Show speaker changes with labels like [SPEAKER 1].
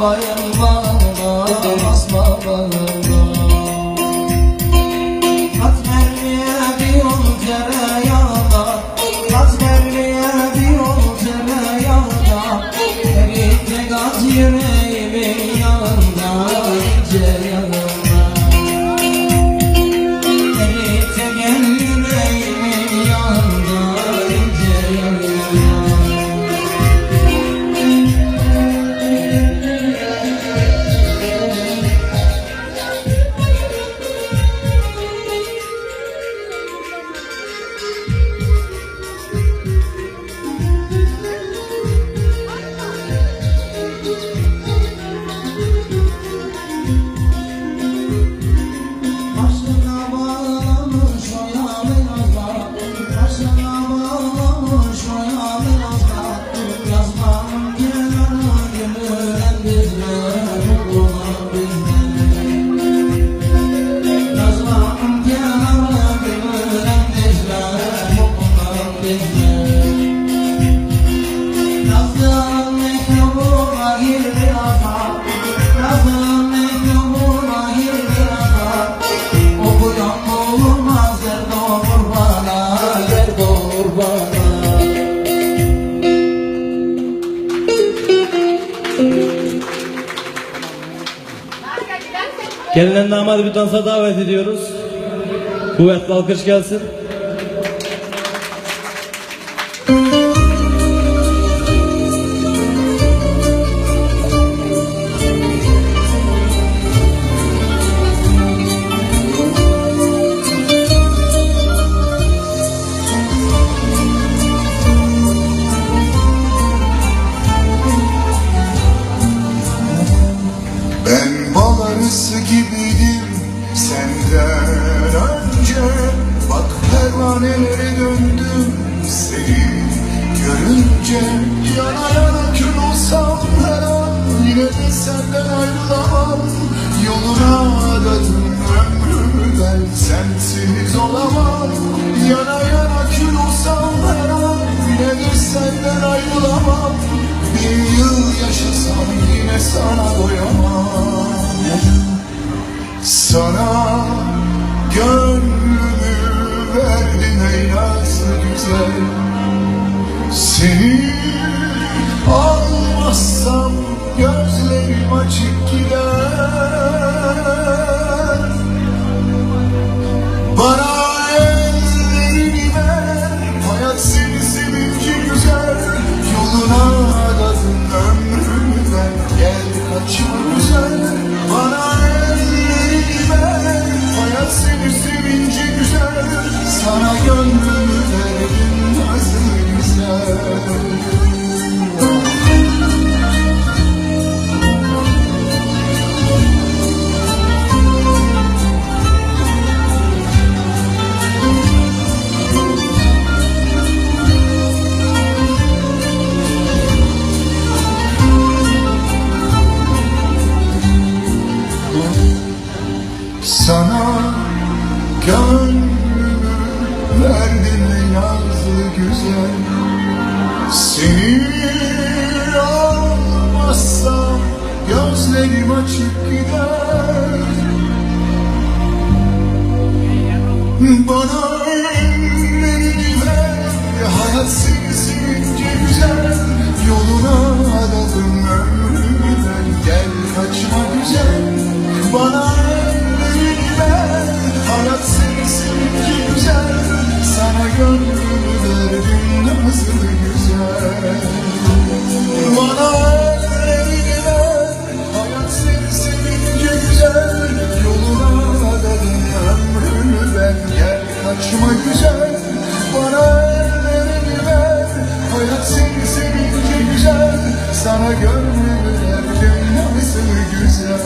[SPEAKER 1] bayılmada Basma bağında Katmerliğe bir yol tereyağda Katmerliğe bir yol tereyağda Erikli gaz yüreğimin yanında ince
[SPEAKER 2] Gelinen damadı bir dansa davet ediyoruz. Kuvvetli alkış gelsin.
[SPEAKER 3] Arısı gibiydim senden önce. Bak pervanelere döndüm seni görünce. Yana yana kül olsam her an yine de senden ayrılamam. Yoluna adadım ömrümü ben sensiz olamam. Yana yana kül olsam her an yine de senden ayrılamam. Bir yıl yaşasam yine sana doyamam Sana gönlümü verdim ey nazlı güzel. Seni güzel. Seni almazsam gözlerim açık gider. Bana ellerini ver Hayat seni sevince güzel. Yoluna adadım ömrümü Gel kaçma güzel. Bana nasıl güzel. Bana ellerini ver Hayat seni sevince güzel. Yoluna adadım ömrümü ben Gel kaçma güzel. Bana ellerini ver Hayat seni sevince güzel. Sana gönlümü verdim nasıl güzel